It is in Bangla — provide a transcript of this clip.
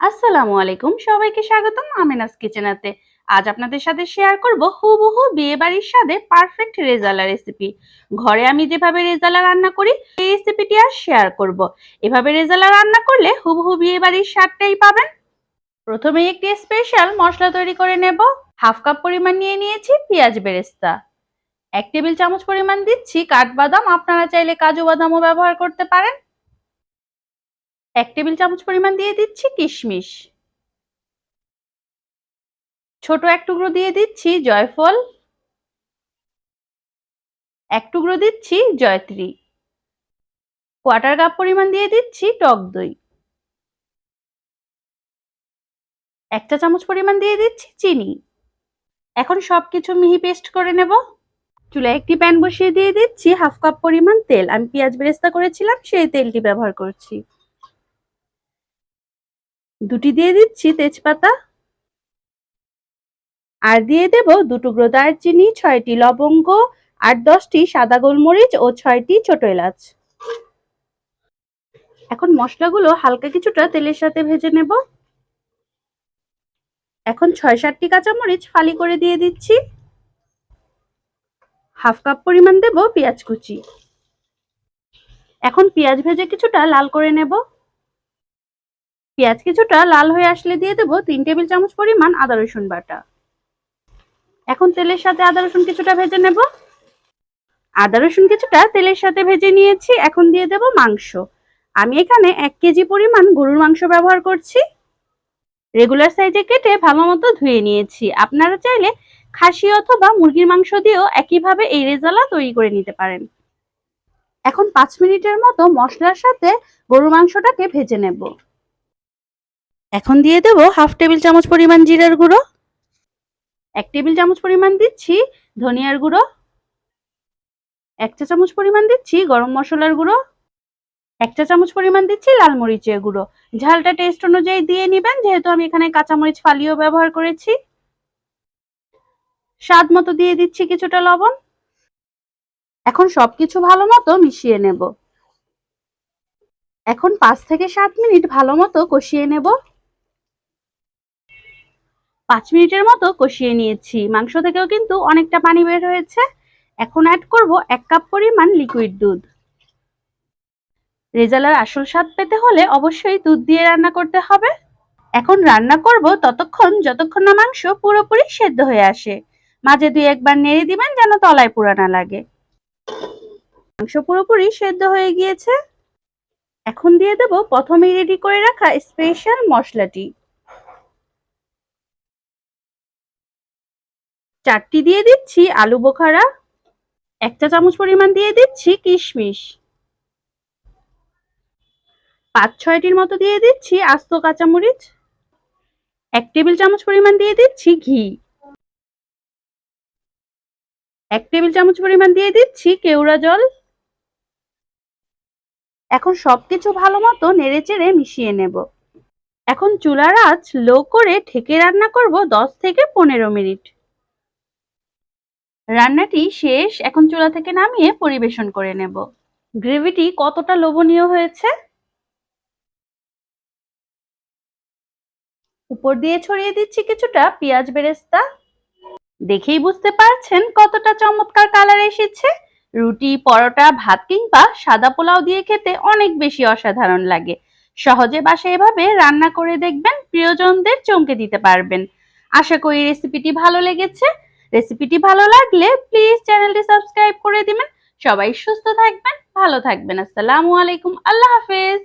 আসসালামু আলাইকুম। সবাইকে স্বাগতম আমিনাস কিচেনাতে আজ আপনাদের সাথে শেয়ার করব হুবহু বিয়ে বাড়ির স্বাদে পারফেক্ট রেজালা রেসিপি ঘরে আমি যেভাবে রেজালা রান্না করি এই রেসিপিটি আর শেয়ার করব। এভাবে রেজালা রান্না করলে হুবহু বিয়ে বাড়ির স্বাদটাই পাবেন। প্রথমে একটি স্পেশাল মশলা তৈরি করে নেব। হাফ কাপ পরিমাণ নিয়ে নিয়েছি পেঁয়াজ বেরেস্তা। এক টেবিল চামচ পরিমাণ দিচ্ছি কাঠবাদাম। আপনারা চাইলে কাজু বাদামও ব্যবহার করতে পারেন। এক টেবিল চামচ পরিমাণ দিয়ে দিচ্ছি কিশমিশ। ছোট এক টুকরো দিয়ে দিচ্ছি জয়ফল। এক টুকরো দিচ্ছি জয়ত্রী। কোয়ার্টার কাপ পরিমাণ দিয়ে দিচ্ছি টক দই। এক চা চামচ পরিমাণ দিয়ে দিচ্ছি চিনি। এখন সব কিছু মিহি পেস্ট করে নেব। চুলায় একটি প্যান বসিয়ে দিয়ে দিচ্ছি হাফ কাপ পরিমাণ তেল। আমি পেঁয়াজ বেরেস্তা করেছিলাম, সেই তেলটি ব্যবহার করছি। দুটি দিয়ে দিচ্ছি তেজপাতা। আর দিয়ে দেব দুটো টুকরো দারচিনি, ছয়টি লবঙ্গ, আর দশটি সাদা গোলমরিচ ও ছয়টি ছোট এলাচ। এখন মশলাগুলো হালকা কিছুটা তেলের সাথে ভেজে নেব। এখন ছয় সাতটি কাঁচামরিচ ফালি করে দিয়ে দিচ্ছি। হাফ কাপ পরিমাণ দেব পেঁয়াজ কুচি। এখন পেঁয়াজ ভেজে কিছুটা লাল করে নেব। পেঁয়াজ কিছুটা লাল হয়ে আসলে দিয়ে দেবো তিন টেবিল চামচ পরিমাণ আদা রসুন বাটা। এখন তেলের সাথে আদা রসুন কিছুটা ভেজে নেব। আদা রসুন কিছুটা তেলের সাথে ভেজে নিয়েছি, এখন দিয়ে দেব মাংস। আমি এখানে এক কেজি পরিমাণ গরুর মাংস ব্যবহার করছি। রেগুলার সাইজে কেটে ভালো মতো ধুয়ে নিয়েছি। আপনারা চাইলে খাসি অথবা মুরগির মাংস দিয়েও একইভাবে এই রেজালা তৈরি করে নিতে পারেন। এখন পাঁচ মিনিটের মতো মশলার সাথে গরুর মাংসটাকে ভেজে নেব। এখন দিয়ে দেব হাফ টেবিল চামচ পরিমাণ জিরার গুঁড়ো। এক টেবিল চামচ পরিমাণ দিচ্ছি ধনিয়ার গুঁড়ো। এক চা চামচ পরিমাণ দিচ্ছি গরম মশলার গুঁড়ো। এক চা চামচ পরিমাণ দিচ্ছি লাল মরিচের গুঁড়ো। ঝালটা টেস্ট অনুযায়ী দিয়ে নেবেন, যেহেতু আমি এখানে কাঁচামরিচ ফালিও ব্যবহার করেছি। স্বাদ মতো দিয়ে দিচ্ছি কিছুটা লবণ। এখন সবকিছু ভালো মতো মিশিয়ে নেব। এখন পাঁচ থেকে সাত মিনিট ভালো মতো কষিয়ে নেব। পাঁচ মিনিটের মতো কষিয়ে নিয়েছি। মাংস থেকেও কিন্তু অনেকটা পানি বের হয়েছে। এখন অ্যাড করব এক কাপ পরিমাণ লিকুইড দুধ। রেজালার আসল স্বাদ পেতে হলে অবশ্যই দুধ দিয়ে রান্না করতে হবে। এখন রান্না করব ততক্ষণ যতক্ষণ না মাংস পুরোপুরি সেদ্ধ হয়ে আসে। মাঝে দুই একবার নেড়ে দিবেন যেন তলায় পুরানা লাগে। মাংস পুরোপুরি সেদ্ধ হয়ে গিয়েছে। এখন দিয়ে দেব প্রথমেই রেডি করে রাখা স্পেশাল মশলাটি। চারটি দিয়ে দিচ্ছি, আলু বোখারা এক চা চামচ পরিমাণ দিয়ে দিচ্ছি, কিশমিশ। পাঁচ ছয়টির মতো দিয়ে দিচ্ছি আস্ত কাঁচামরিচ। এক টেবিল চামচ পরিমাণ দিয়ে দিচ্ছি ঘি। এক টেবিল চামচ পরিমাণ দিয়ে দিচ্ছি কেওড়া জল। এখন সবকিছু ভালো মতো নেড়ে চেড়ে মিশিয়ে নেব। এখন চুলার আঁচ লো করে ঢেকে রান্না করব দশ থেকে পনেরো মিনিট। রান্নাটি শেষ এখন চুলা থেকে নামিয়ে পরিবেশন করে নেব। গ্রেভিটি কতটা লোভনীয় হয়েছে? উপর দিয়ে ছড়িয়ে দিচ্ছি কিছুটা পেঁয়াজ বেরেস্তা। দেখেই বুঝতে পারছেন কতটা চমৎকার কালার এসেছে। রুটি, পরোটা, ভাত কিংবা সাদা পোলাও দিয়ে খেতে অনেক বেশি অসাধারণ লাগে। সহজে বাসায় এভাবে রান্না করে দেখবেন, প্রিয়জনদের চমকে দিতে পারবেন। আশা করি রেসিপিটি ভালো লেগেছে। রেসিপিটি ভালো লাগলে প্লিজ চ্যানেলটি সাবস্ক্রাইব করে দিবেন। সবাই সুস্থ থাকবেন, ভালো থাকবেন। আসসালামু আলাইকুম, আল্লাহ হাফেজ।